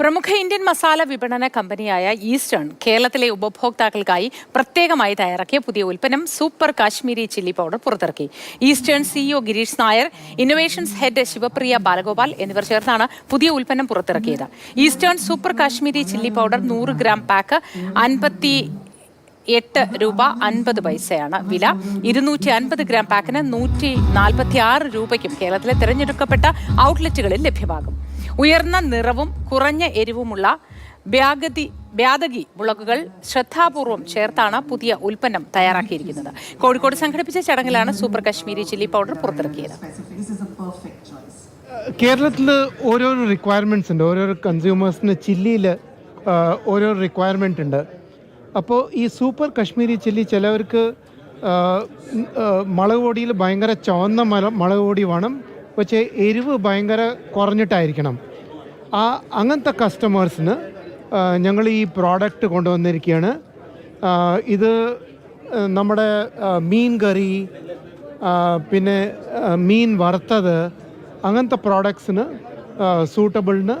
പ്രമുഖ ഇന്ത്യൻ മസാല വിപണന കമ്പനിയായ ഈസ്റ്റേൺ കേരളത്തിലെ ഉപഭോക്താക്കൾക്കായി പ്രത്യേകമായി തയ്യാറാക്കിയ പുതിയ ഉൽപ്പന്നം സൂപ്പർ കാശ്മീരി ചില്ലി പൗഡർ പുറത്തിറക്കി. Eastern CEO Girish Nair innovations head Shivapriya Balagopal എന്നിവർ ചേർന്നാണ് പുതിയ ഉൽപ്പന്നം പുറത്തിറക്കിയത്. Eastern super Kashmiri chilli powder നൂറ് ഗ്രാം പാക്ക് അൻപത്തി എട്ട് രൂപ അൻപത് പൈസയാണ് വില. ഇരുന്നൂറ്റി അൻപത് ഗ്രാം പാക്കിന് നൂറ്റി നാൽപ്പത്തി ആറ് രൂപയ്ക്കും കേരളത്തിലെ തിരഞ്ഞെടുക്കപ്പെട്ട ഔട്ട്ലെറ്റുകളിൽ ലഭ്യമാകും. ഉയർന്ന നിറവും കുറഞ്ഞ എരിവുമുള്ള ബ്യാഗതി ബ്യാദഗി മുളകുകൾ ശ്രദ്ധാപൂർവം ചേർത്താണ് പുതിയ ഉൽപ്പന്നം തയ്യാറാക്കിയിരിക്കുന്നത്. കോഴിക്കോട് സംഘടിപ്പിച്ച ചടങ്ങിലാണ് സൂപ്പർ കശ്മീരി ചില്ലി പൗഡർ പുറത്തിറക്കിയത്. കേരളത്തിൽ ഓരോരോ റിക്വയർമെന്റ്സ് ഉണ്ട്. ഓരോരോ കൺസ്യൂമേഴ്സിന് ചില്ലിയിൽ ഓരോ റിക്വയർമെന്റ് ഉണ്ട്. അപ്പോൾ ഈ സൂപ്പർ കശ്മീരി ചില്ലി ചിലവർക്ക് മുളക് പൊടിയിൽ ഭയങ്കര ചുവന്ന മല മുളക് പൊടി വേണം. പക്ഷേ എരിവ് ഭയങ്കര കുറഞ്ഞിട്ടായിരിക്കണം. ആ അങ്ങനത്തെ കസ്റ്റമേഴ്സിന് ഞങ്ങൾ ഈ പ്രോഡക്റ്റ് കൊണ്ടുവന്നിരിക്കുകയാണ്. ഇത് നമ്മുടെ മീൻ കറി പിന്നെ മീൻ വറുത്തത് അങ്ങനത്തെ പ്രോഡക്ട്സിന് സൂട്ടബിളിന്